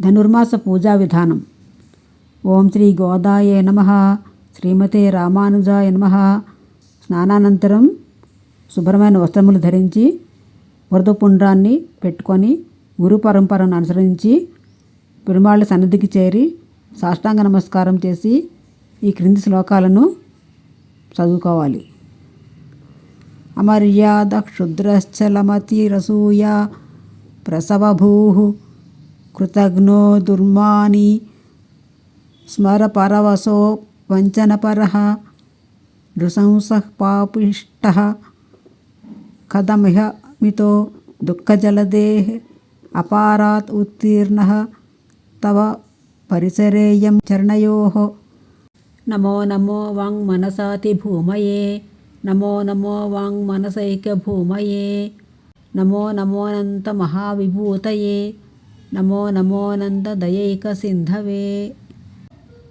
ధనుర్మాస పూజా విధానం. ఓం శ్రీ గోదాయ నమ శ్రీమతే రామానుజాయ నమ. స్నానానంతరం శుభ్రమైన వస్త్రములు ధరించి వరదపుండ్రాన్ని పెట్టుకొని గురు పరంపరను అనుసరించి పెరుమాళ్ళ సన్నిధికి చేరి సాష్టాంగ నమస్కారం చేసి ఈ క్రింది శ్లోకాలను చదువుకోవాలి. అమర్యాద క్షుద్రశ్చలమతిరసూయ ప్రసవభూ కృతఘ్నో దుర్మాని స్మరపరవశో వంచనపర నృశంస పాపిష్ట కథమిహ మితో దుఃఖజలదే అపారాత్ ఉత్తీర్ణ తవ పరిసరేయం చరణయో నమో నమో వాంగ్మనసాతి భూమయే నమో నమో వాంగ్మనసైక భూమయే నమో నమోనంత మహావిభూతయే నమो नमोऽनन्ददयैकसिन्धवे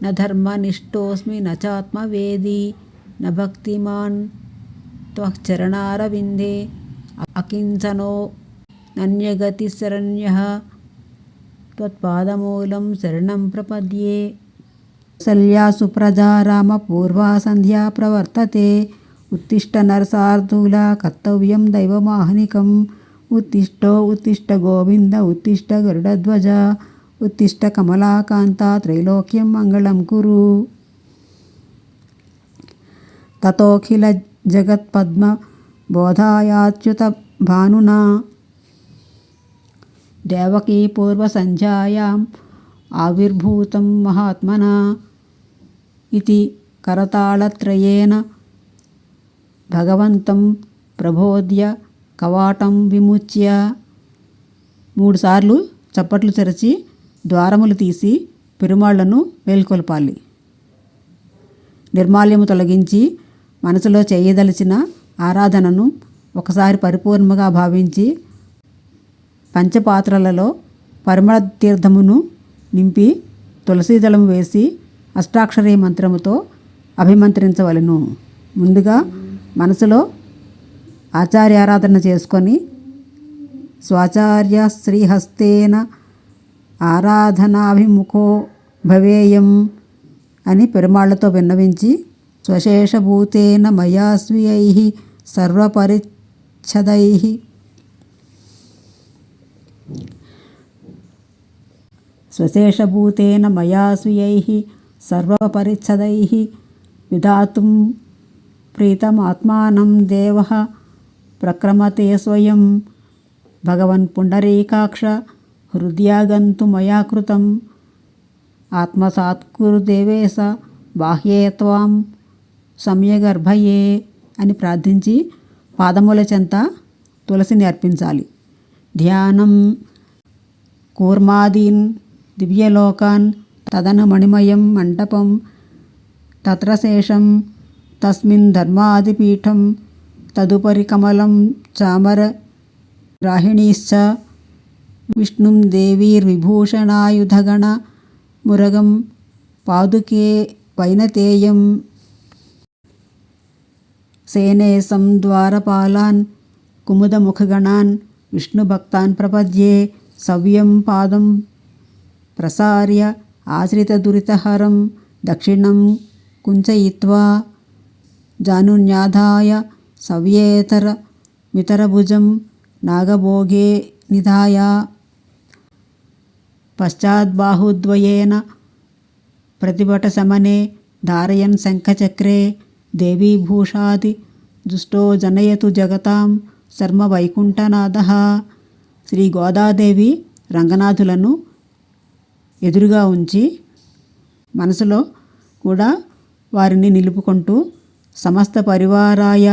न धर्मनिष्ठोऽस्मि न चात्मवेदी न भक्तिमान् त्वच्चरणारविन्दे अकिञ्चनो नन्यगतिशरण्यः त्वत्पादमूलं शरणं प्रपद्ये सल्या सुप्रजा रामपूर्वा सन्ध्या प्रवर्तते उत्तिष्ठ नरसार्दूला कर्तव्यं दैवमाहनिकम् उत्तिष्ठो उत्तिष्ठ गोविन्द उत्तिष्ठ गरुडध्वज उत्तिष्ठ कमलाकान्ता त्रैलोक्यं मङ्गलं कुरु ततोऽखिलजगत्पद्मबोधायाच्युतभानुना देवकीपूर्वसन्ध्यायाम् आविर्भूतं महात्मना इति करतालत्रयेन भगवन्तं प्रबोध्य కవాటం విముచ్య. మూడుసార్లు చప్పట్లు తెరచి ద్వారములు తీసి పెరుమాళ్ళను మేల్కొల్పాలి. నిర్మాల్యము తొలగించి మనసులో చేయదలిచిన ఆరాధనను ఒకసారి పరిపూర్ణముగా భావించి పంచపాత్రలలో పరిమళ తీర్థమును నింపి తులసీదళము వేసి అష్టాక్షరీ మంత్రముతో అభిమంత్రించవలను. ముందుగా మనసులో ఆచార్యారాధన చేసుకొని స్వాచార్య శ్రీహస్తేన ఆరాధనాభిముఖో భవేయం అని పెరుమాళ్ళతో విన్నవించి స్వశేషభూతేన మయా స్వీయై సర్వపరిచ్ఛదై. స్వశేషభూతేన మయా స్వీయై సర్వపరిచ్ఛదై. విధాతుం ప్రీతమాత్మానం దేవ ప్రక్రమతే స్వయం. భగవన్ పుండరీకాక్ష హృదయాగంతు మయా కృతం ఆత్మసాత్కురు దేవేశ బాహ్యే త్వాం సమ్యగర్భయే అని ప్రార్థించి పాదముల చెంత తులసిని అర్పించాలి. ధ్యానం. కూర్మాదీన్ దివ్యలోకాన్ తదను మణిమయం మంటపం తత్రశేషం తస్మిన్ ధర్మాదిపీఠం తదుపరి కమలం చామర రాహిణీశ్చ విష్ణుం దేవీర్విభూషణాయుధగణ మురగం పాదుకే వైనతేయం సేనేసం ద్వారపాలాన్ కుముదముఖగణాన్ విష్ణుభక్తాన్ ప్రపద్యే సవ్యం పాదం ప్రసార్య ఆశ్రితదురితహరం దక్షిణం కుంచయిత్వా జానున్యాధాయ సవ్యేతర మితరభుజం నాగభోగే నిధాయ. పశ్చాద్బాహుద్వయేన ప్రతిభటశమనే ధారయన్ శంఖచక్రే దేవీభూషాది దుష్టో జనయతు జగతాం శర్మ వైకుంఠనాథ శ్రీ గోదాదేవి రంగనాథులను ఎదురుగా ఉంచి మనసులో కూడా వారిని నిలుపుకుంటూ సమస్త పరివారాయ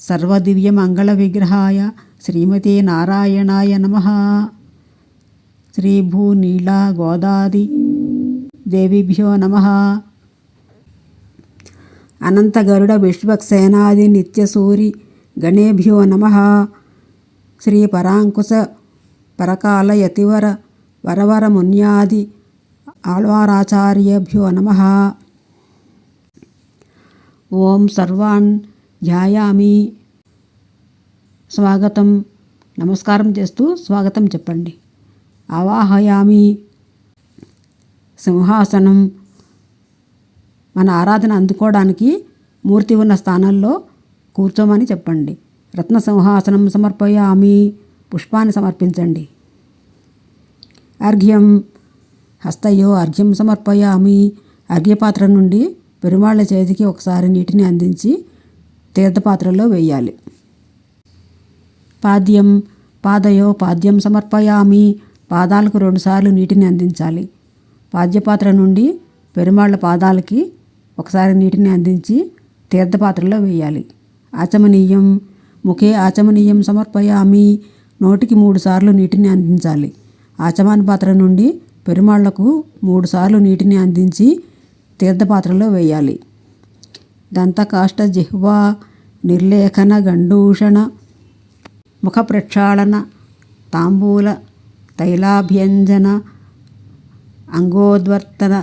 సర్వదివ్య మంగళ విగ్రహాయ శ్రీమతి నారాయణాయ నమ. శ్రీభూనీలా గోదాది దేవిభ్యో నమ. అనంతగరుడ విశ్వక్సేనాది నిత్యసూరి గణేభ్యో నమ. శ్రీ పరాంకుశ పరకాల యతివర వరవర మున్యాది ఆళ్వారాచార్యభ్యో నమ. ఓం సర్వాన్ ధ్యాయామి స్వాగతం. నమస్కారం చేస్తూ స్వాగతం చెప్పండి. అవాహయామి సింహాసనం. మన ఆరాధన అందుకోవడానికి మూర్తి ఉన్న స్థానంలో కూర్చోమని చెప్పండి. రత్న సింహాసనం సమర్పయామి. పుష్పాన్ని సమర్పించండి. అర్ఘ్యం. హస్తయో అర్ఘ్యం సమర్పయామి. అర్ఘ్యపాత్ర నుండి పెరుమాళ్ళ చేతికి ఒకసారి నీటిని అందించి తీర్థపాత్రలో వేయాలి. పాద్యం పాదయో పాద్యం సమర్పయామి. పాదాలకు రెండుసార్లు నీటిని అందించాలి. పాద్యపాత్ర నుండి పెరుమాళ్ళ పాదాలకి ఒకసారి నీటిని అందించి తీర్థపాత్రలో వేయాలి. ఆచమనీయం ముఖే ఆచమనీయం సమర్పయామి. నోటికి మూడు సార్లు నీటిని అందించాలి. ఆచమాన పాత్ర నుండి పెరుమాళ్ళకు మూడు సార్లు నీటిని అందించి తీర్థపాత్రలో వేయాలి. దంతకాష్ట జిహ్వా నిర్లేఖన గండూషణ ముఖ ప్రక్షాళన తాంబూల తైలాభ్యంజన అంగోద్వర్తన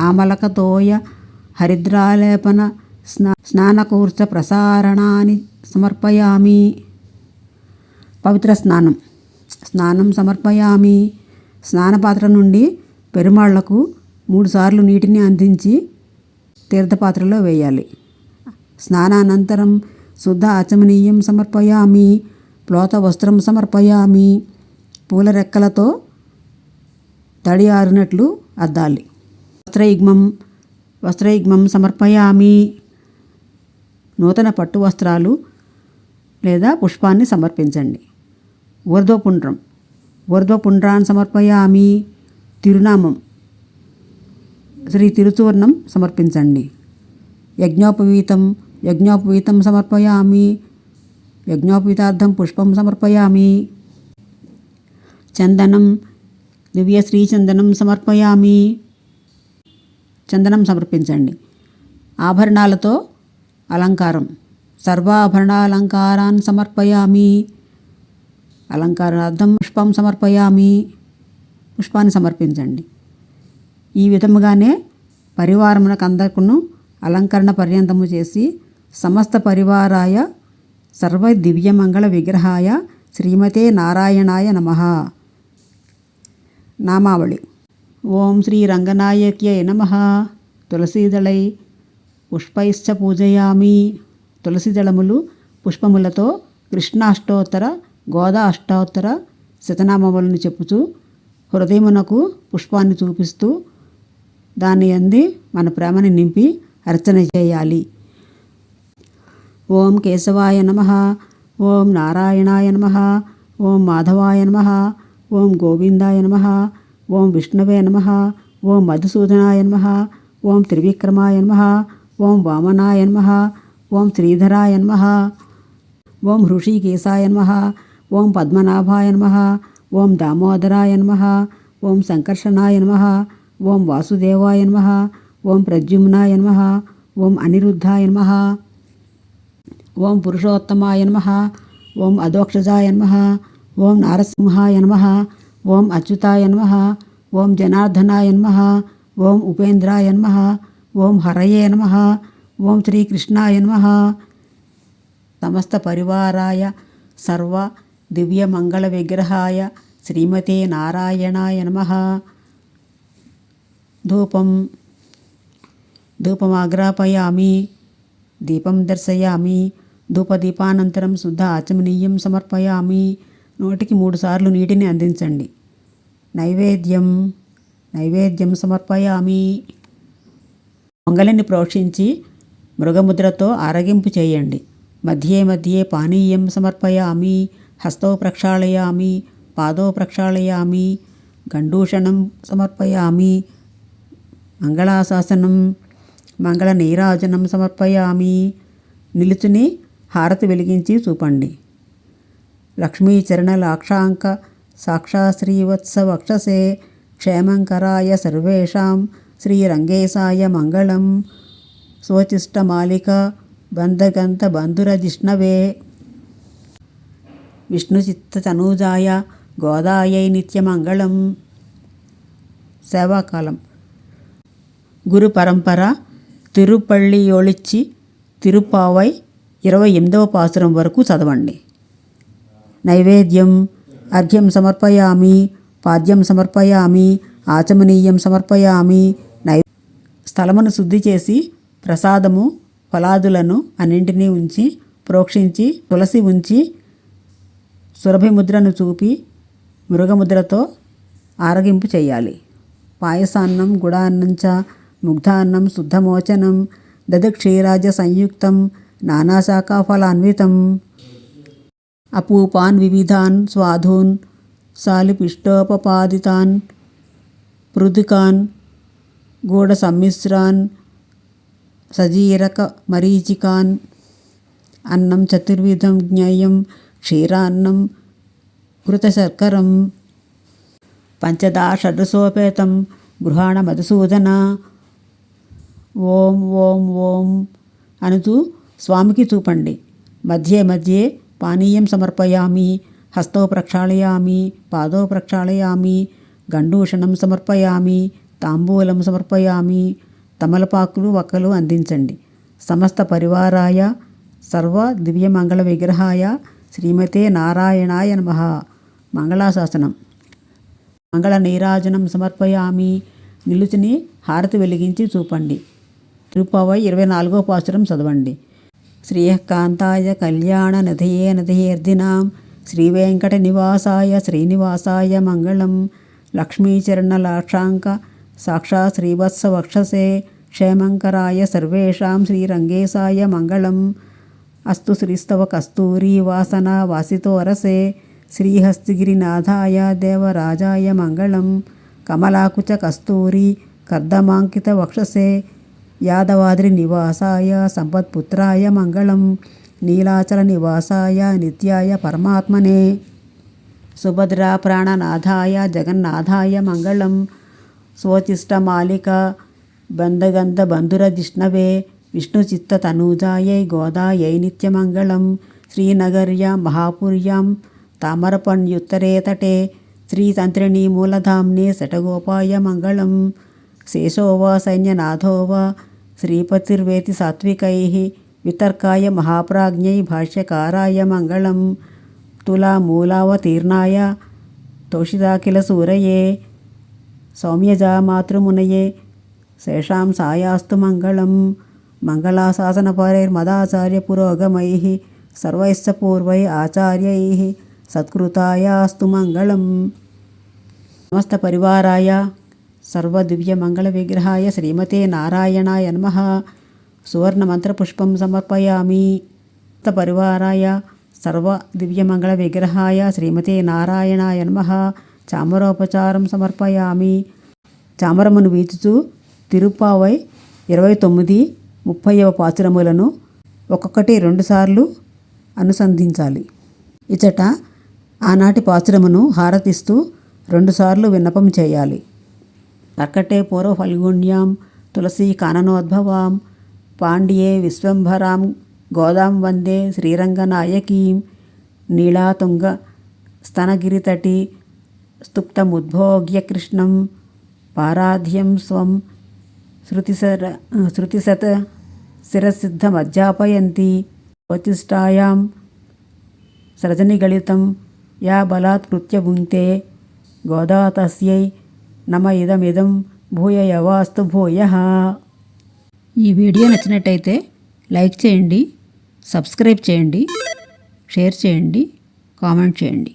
ఆమలకతోయ హరిద్రాలేపన స్నా స్నానకూర్చ ప్రసారణాన్ని సమర్పయామి. పవిత్ర స్నానం స్నానం సమర్పయామి. స్నానపాత్ర నుండి పెరుమాళ్ళకు మూడుసార్లు నీటిని అందించి తీర్థపాత్రలో వేయాలి. స్నానానంతరం శుద్ధ ఆచమనీయం సమర్పయామి ప్లోత వస్త్రం సమర్పయామి పూల రెక్కలతో తడి ఆరినట్లు అద్దాలి. వస్త్రయుగ్మం వస్త్రయుగ్మం సమర్పయామి. నూతన పట్టు వస్త్రాలు లేదా పుష్పాన్ని సమర్పించండి. ఊర్ధ్వపుండ్రం ఊర్ధ్వపుండ్రాన్ని సమర్పయామి. తిరునామం శ్రీ తిరుచూర్ణం సమర్పించండి. యజ్ఞోపవీతం యజ్ఞోపవీతం సమర్పయామి. యజ్ఞోపవీతార్థం పుష్పం సమర్పయామి. చందనం దివ్య శ్రీచందనం సమర్పయామి. చందనం సమర్పించండి. ఆభరణాలతో అలంకారం. సర్వాభరణాలంకారాన్ సమర్పయామి. అలంకారార్థం పుష్పం సమర్పయామి. పుష్పాన్ని సమర్పించండి. ఈ విధముగానే పరివారమునకు అందకును అలంకరణ పర్యంతము చేసి సమస్త పరివారాయ సర్వ దివ్యమంగళ విగ్రహాయ శ్రీమతే నారాయణాయ నమః. నామావళి. ఓం శ్రీ రంగనాయక్యై నమ. తులసీదళై పుష్పైశ్చ పూజయామి. తులసిదళములు పుష్పములతో కృష్ణాష్టోత్తర గోదా అష్టోత్తర శతనామములను చెప్పుచూ హృదయమునకు పుష్పాన్ని చూపిస్తూ దాన్ని అంది మన ప్రేమని నింపి అర్చన చేయాలి ఓం కేశవాయ నమ ఓం నారాయణాయ నమ ఓం మాధవాయ నమ ఓం గోవిందాయ నమ ఓం విష్ణవే నమ ఓం మధుసూదనాయ నమ ఓం త్రివిక్రమాయ నమ ఓం వామనాయ నమ ఓం శ్రీధరాయ నమ ఓం హృషికేశాయ నమ ఓం పద్మనాభాయ నమ ఓం దామోదరాయ నమ ఓం సంకర్షణాయ నమ ఓం వాసుదేవాయ నమ ఓం ప్రద్యుమ్నాయ నమ ఓం అనిరుద్ధాయ నమ ఓం పురుషోత్తమాయ నమ ఓం అధోక్షజాయ నమ ఓం నారసింహాయ నమ ఓం అచ్యుతాయ నమ ఓం జనార్దనాయ నమ ఓం ఉపేంద్రాయ నమ ఓం హరయే నమ ఓం శ్రీకృష్ణాయ నమ సమస్త పరివారాయ సర్వ దివ్యమంగళ విగ్రహాయ శ్రీమతే నారాయణాయ నమ ధూపం. ధూపమాగ్రాపయామి. దీపం దర్శయామి. ధూపదీపానంతరం శుద్ధ ఆచమనీయం సమర్పయామి. నోటికి మూడుసార్లు నీటిని అందించండి. నైవేద్యం. నైవేద్యం సమర్పయామి. పొంగలిని ప్రోక్షించి మృగముద్రతో ఆరగింపు చేయండి. మధ్యే మధ్యే పానీయం సమర్పయామి. హస్తో ప్రక్షాళయామి. పాదో ప్రక్షాళయామి. గండూషణం సమర్పయామి. మంగళాశాసనం మంగళ నీరాజనం సమర్పయామి. నిలుచుని హారతి వెలిగించి చూపండి. లక్ష్మీచరణ లాక్షాంక సాక్షాశ్రీవత్సవక్షసే క్షేమంకరాయ సర్వేషాం శ్రీరంగేశాయ మంగళం. స్వచిష్టమాలిక బంధగంత బంధురజిష్ణవే విష్ణుచిత్తతనూజాయ గోదాయై నిత్యమంగళం. సేవాకాలం. గురు పరంపర తిరుపళ్ళియొళిచ్చి తిరుపావై ఇరవై ఎనిమిదవ పాసురం వరకు చదవండి. నైవేద్యం అర్ఘ్యం సమర్పయామి పాద్యం సమర్పయామి ఆచమనీయం సమర్పయామి నై స్థలమును శుద్ధి చేసి ప్రసాదము ఫలాదులను అన్నింటినీ ఉంచి ప్రోక్షించి తులసి ఉంచి సురభిముద్రను చూపి మృగముద్రతో ఆరగింపు చేయాలి. పాయసాన్నం గుడాన్నం చ ముగ్ధాన్నం శుద్ధమోచనం దదక్షీరాజ సంయుక్తం నానాశాఖాఫలాన్వితం. అపూపాన్ వివిధాన్ స్వాధూన్ సాలిపిష్టోపపాదితాన్ పృథుకాన్ గూఢ సమ్మిశ్రాన్ సజీరక మరీచికాన్ అన్నం చతుర్విధం జ్ఞేయం క్షీరాన్నం ఘృతశర్కరం పంచదా షడ్రసోపేతం గృహాణ మధుసూదన. ఓం ఓం ఓం అనుతూ స్వామికి చూపండి. మధ్యే మధ్యే పానీయం సమర్పయామి హస్తో ప్రక్షాళయామి పాదో ప్రక్షాళయామి గండూషణం సమర్పయామి తాంబూలం సమర్పయామి తమలపాకులు వక్కలు అందించండి. సమస్త పరివారాయ సర్వ దివ్యమంగళ విగ్రహాయ శ్రీమతే నారాయణాయ నమ. మంగళాశాసనం. మంగళ నీరాజనం సమర్పయామి. నిలుచుని హారతి వెలిగించి చూపండి. తిరుపవై ఇరవై నాలుగో పాసురం చదవండి. శ్రీకాంతాయ కళ్యాణ నదయే శ్రీ వెంకట నివాసాయ శ్రీనివాసాయ మంగళం. లక్ష్మీచరణ లాక్షాంక సాక్షా శ్రీవత్స వక్షసే. క్షేమంకరాయ సర్వేషాం శ్రీరంగేశాయ మంగళం. అస్తు శ్రీస్తవ కస్తూరి వాసన వాసితోరసే శ్రీహస్తిగిరినాథాయ దేవరాజాయ మంగళం. కమలాకుచ కస్తూరి కర్దమాంకిత వక్షసే. యాదవాద్రి నివాసాయ సంపత్పుత్రాయ మంగళం నీలాచల నివాసాయ నిత్యాయ పరమాత్మనే. సుభద్రా ప్రాణనాథాయ జగన్నాథాయ మంగళం. స్వచిష్టమాలిక బంధగంధ బంధుర జిష్ణవే విష్ణుచిత్త తనూజాయై గోదాయై నిత్యమంగళం శ్రీనగర్యాం మహాపుర్యాం తామరపణ్యుత్తరే తటే శ్రీతంత్రిణీ మూలధామ్నే శటగోపాయ మంగళం. శేషోవా సైన్యనాథోవా శ్రీపతిర్వేతి సాత్వికై వితర్కాయ మహాప్రాజ్ఞై భాష్యకారాయ మంగళం తులామూలావతీర్ణాయ తోషితాఖిల సూరయే సౌమ్యజా మాతృమునయే శేషాం సాయాస్తు మంగళం మంగళాశాసనపరైర్మదాచార్య పురోగమై సర్వైశ్చ పూర్వై ఆచార్యై సత్కృతాయాస్తు మంగళం సమస్త పరివారాయ సర్వదివ్యమంగళ విగ్రహాయ శ్రీమతే నారాయణాయ నమ. సువర్ణమంత్రపుష్పం సమర్పయామి. పరివారాయ సర్వ దివ్యమంగళ విగ్రహాయ శ్రీమతే నారాయణాయ నమ. చామరోపచారం సమర్పయామి. చామరమును వీచుచూ తిరుప్పావై ఇరవై తొమ్మిది ముప్పైవ పాచురములను ఒక్కొక్కటి రెండుసార్లు అనుసంధించాలి. ఇచట ఆనాటి పాచురమును హారతిస్తూ రెండుసార్లు విన్నపం చేయాలి. అక్కటే పూర్వ ఫల్గుణ్యాం తులసీ కాననోద్భవాం పాండ్యే విశ్వంభరాం గోదాం వందే శ్రీరంగనాయకీం నీళాతుంగ స్తనగిరితటి స్తుప్తముద్భోగ్య కృష్ణం పారాధ్యం స్వం శృతిసర శృతిసత శిరసిద్ధమధ్యాపయంతి వతిష్టాయాం సృజనిగళితం యా బలాత్కృత్య భుంక్తే గోదా తస్యై నమ ఇదమిదం భూయ యవాస్తు భూయ. ఈ వీడియో నచ్చినట్టయితే లైక్ చేయండి సబ్స్క్రైబ్ చేయండి షేర్ చేయండి కామెంట్ చేయండి.